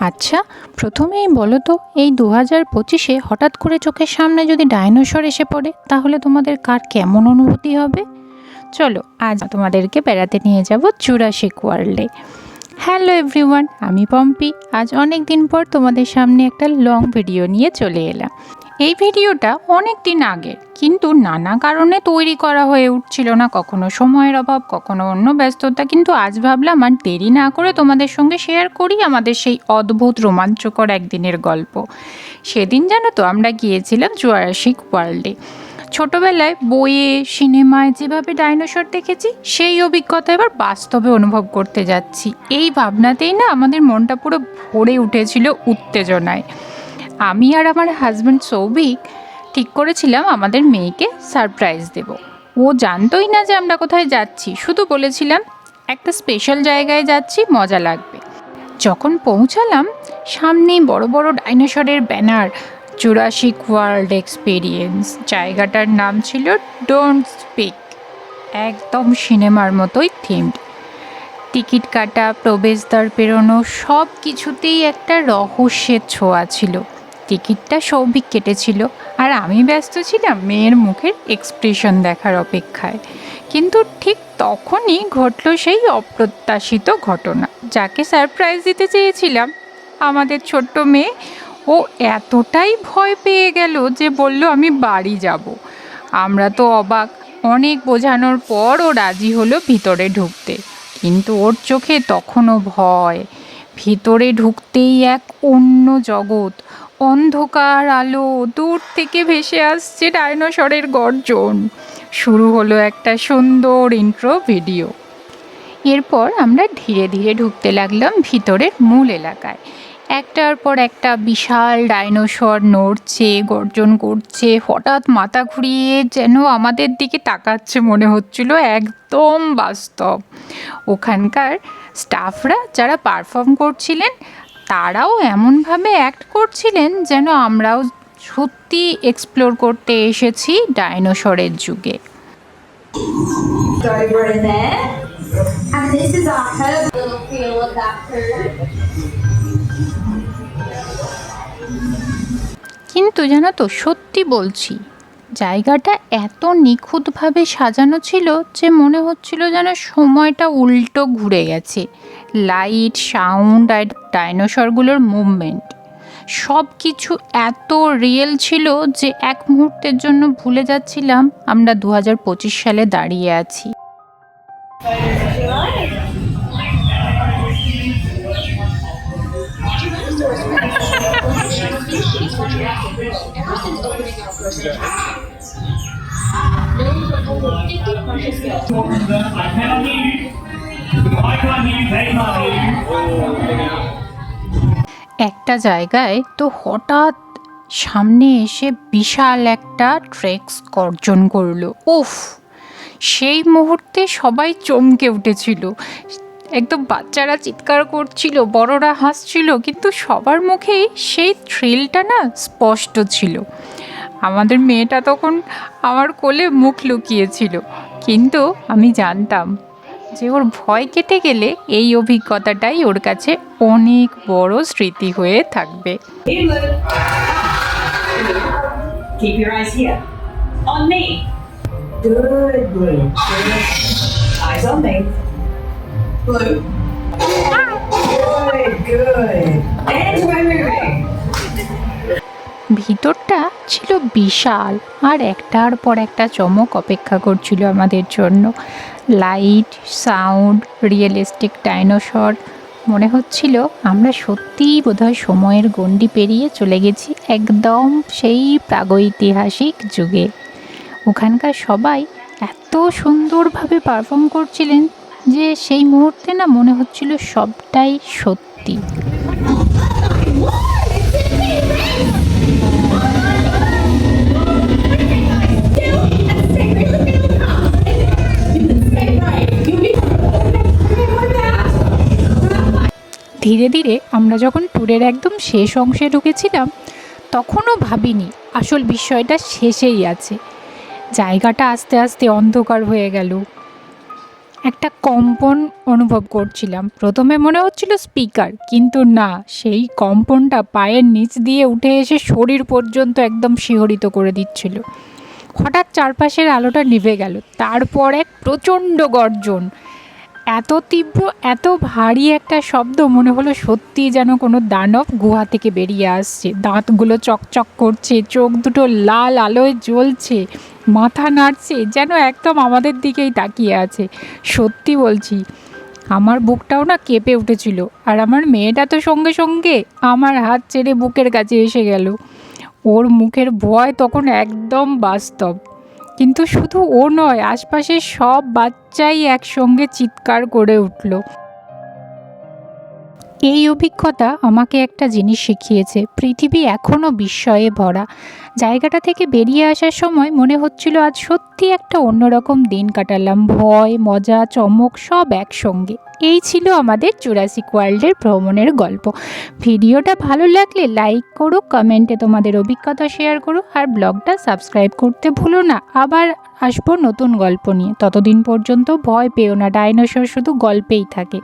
আচ্ছা প্রথমেই বলো তো, এই দু হাজার পঁচিশে হঠাৎ করে চোখের সামনে যদি ডাইনোসর এসে পড়ে, তাহলে তোমাদের কার কেমন অনুভূতি হবে? চলো, আজ তোমাদেরকে বেড়াতে নিয়ে যাব চুরাশিক ওয়ার্ল্ডে। হ্যালো এভরিওয়ান, আমি পম্পি। আজ অনেক দিন পর তোমাদের সামনে একটা লং ভিডিও নিয়ে চলে এলাম। এই ভিডিওটা অনেক দিন আগের কিন্তু নানা কারণে তৈরি করা হয়ে উঠছিল না। কখনো সময়ের অভাব, কখনো অন্য ব্যস্ততা। কিন্তু আজ ভাবলাম আর দেরি না করে তোমাদের সঙ্গে শেয়ার করি আমাদের সেই অদ্ভুত, রোমাঞ্চকর একদিনের গল্প। সেদিন জানো তো আমরা গিয়েছিলাম জুয়ারাশিক ওয়ার্ল্ডে। ছোটবেলায় বইয়ে, সিনেমায় যেভাবে ডাইনোসর দেখেছি, সেই অভিজ্ঞতা এবার বাস্তবে অনুভব করতে যাচ্ছি। এই ভাবনাতেই না আমাদের মনটা পুরো ভরে উঠেছিল উত্তেজনায়। আমি আর আমার হাজব্যান্ড সৌভিক ঠিক করেছিলাম আমাদের মেয়েকে সারপ্রাইজ দেব। ও জানতোই না যে আমরা কোথায় যাচ্ছি, শুধু বলেছিলাম একটা স্পেশাল জায়গায় যাচ্ছি, মজা লাগবে। যখন পৌঁছালাম সামনেই বড় বড় ডাইনোসরের ব্যানার জুরাসিক ওয়ার্ল্ড এক্সপিরিয়েন্স জায়গাটার নাম ছিল ডোন্ট স্পিক একদম সিনেমার মতোই থিমড টিকিট কাটা, প্রবেশদ্বার পেরোনো সব কিছুতেই একটা রহস্যের ছোঁয়া ছিল। টিকিটটা সৌভিক কেটেছিল। আর আমি ব্যস্ত ছিলাম মেয়ের মুখের এক্সপ্রেশন দেখার অপেক্ষায়। কিন্তু ঠিক তখনই ঘটলো সেই অপ্রত্যাশিত ঘটনা। যাকে সারপ্রাইজ দিতে চেয়েছিলাম, আমাদের ছোট্ট মেয়ে। ও এতটাই ভয় পেয়ে গেল যে বলল, আমি বাড়ি যাব। আমরা তো অবাক। অনেক বোঝানোর পর ও রাজি হলো ভিতরে ঢুকতে। কিন্তু ওর চোখে তখনও ভয়। ভিতরে ঢুকতেই এক অন্য জগৎ। অন্ধকার আলো দূর থেকে ভেসে আসছে ডাইনোসরের গর্জন। শুরু হলো একটা সুন্দর ইন্ট্রো ভিডিও এরপর আমরা ধীরে ধীরে ঢুকতে লাগলাম ভিতরের মূল এলাকায়। একটার পর একটা বিশাল ডাইনোসর নড়ছে, গর্জন করছে, হঠাৎ মাথা ঘুরিয়ে যেন আমাদের দিকে তাকাচ্ছে মনে হচ্ছিল একদম বাস্তব। ওখানকার স্টাফরা যারা পারফর্ম করছিলেন তারাও এমনভাবে অ্যাক্ট করছিলেন যেন আমরাও সত্যি এক্সপ্লোর করতে এসেছি ডাইনোসরের যুগে. কিন্তু জানো তো সত্যি বলছি জায়গাটা এত নিখুঁতভাবে সাজানো ছিল যে মনে হচ্ছিল যেন সময়টা উল্টো ঘুরে গেছে। লাইট, সাউন্ড আর ডাইনোসরগুলোর মুভমেন্ট। সব কিছু এত রিয়েল ছিল যে এক মুহূর্তের জন্য ভুলে যাচ্ছিলাম আমরা দু হাজার পঁচিশ সালে দাঁড়িয়ে আছি। একটা জায়গায় তো হঠাৎ সামনে এসে বিশাল একটা ট্রেক্স গর্জন করল। উফ! সেই মুহূর্তে সবাই চমকে উঠেছিল। একদম বাচ্চারা চিৎকার করছিল বড়রা হাসছিল কিন্তু সবার মুখেই সেই থ্রিলটা না স্পষ্ট ছিল আমাদের মেয়েটা তখন আমার কোলে মুখ লুকিয়েছিল কিন্তু আমি জানতাম যে ওর ভয় কেটে গেলে এই অভিজ্ঞতাটাই ওর কাছে অনেক বড় স্মৃতি হয়ে থাকবে Keep your eyes here. On me. Good, blue. Eyes on me. ভিতরটা ছিল বিশাল আর একটার পর একটা চমক অপেক্ষা করছিল আমাদের জন্য। লাইট, সাউন্ড, রিয়েলিস্টিক ডাইনোসর, মনে হচ্ছিল আমরা সত্যিই বোধহয় সময়ের গণ্ডি পেরিয়ে চলে গেছি একদম সেই প্রাগৈতিহাসিক যুগে। ওখানকার সবাই এত সুন্দরভাবে পারফর্ম করছিলেন যে সেই মুহূর্তে না মনে হচ্ছিল সবটাই সত্যি। ধীরে ধীরে আমরা যখন ট্যুরের একদম শেষ অংশে ঢুকেছিলাম, তখনও ভাবিনি আসল বিষয়টা শেষেই আছে। জায়গাটা আস্তে আস্তে অন্ধকার হয়ে গেল। একটা কম্পন অনুভব করছিলাম। প্রথমে মনে হচ্ছিল স্পিকার কিন্তু না, সেই কম্পনটা পায়ের নিচ দিয়ে উঠে এসে শরীর পর্যন্ত একদম শিহরিত করে দিচ্ছিল। হঠাৎ চারপাশের আলোটা নিভে গেল। তারপর এক প্রচণ্ড গর্জন। এত তীব্র, এত ভারী একটা শব্দ মনে হলো সত্যি যেন কোনো দানব গুহা থেকে বেরিয়ে আসছে। দাঁতগুলো চকচক করছে, চোখ দুটো লাল আলোয় জ্বলছে। মাথা নাড়ছে, যেন একদম আমাদের দিকেই তাকিয়ে আছে। সত্যি বলছি, আমার বুকটাও না কেঁপে উঠেছিল, আর আমার মেয়েটা তো সঙ্গে সঙ্গে আমার হাত ছেড়ে বুকের কাছে এসে গেল। ওর মুখের ভয় তখন একদম বাস্তব। কিন্তু শুধু ও নয়, আশপাশের সব বাচ্চাই একসঙ্গে চিৎকার করে উঠল। এই অভিজ্ঞতা আমাকে একটা জিনিস শিখিয়েছে। পৃথিবী এখনও বিস্ময়ে ভরা। জায়গাটা থেকে বেরিয়ে আসার সময় মনে হচ্ছিল আজ সত্যি একটা অন্যরকম দিন কাটালাম। ভয়, মজা, চমক সব একসঙ্গে। এই ছিল আমাদের জুরাসিক ওয়ার্ল্ডের ভ্রমণের গল্প। ভিডিওটা ভালো লাগলে লাইক করো, কমেন্টে তোমাদের অভিজ্ঞতা শেয়ার করো, আর ব্লগটা সাবস্ক্রাইব করতে ভুলো না। আবার আসব নতুন গল্প নিয়ে। ততদিন পর্যন্ত ভয় পেও না। ডাইনোসর শুধু গল্পেই থাকে।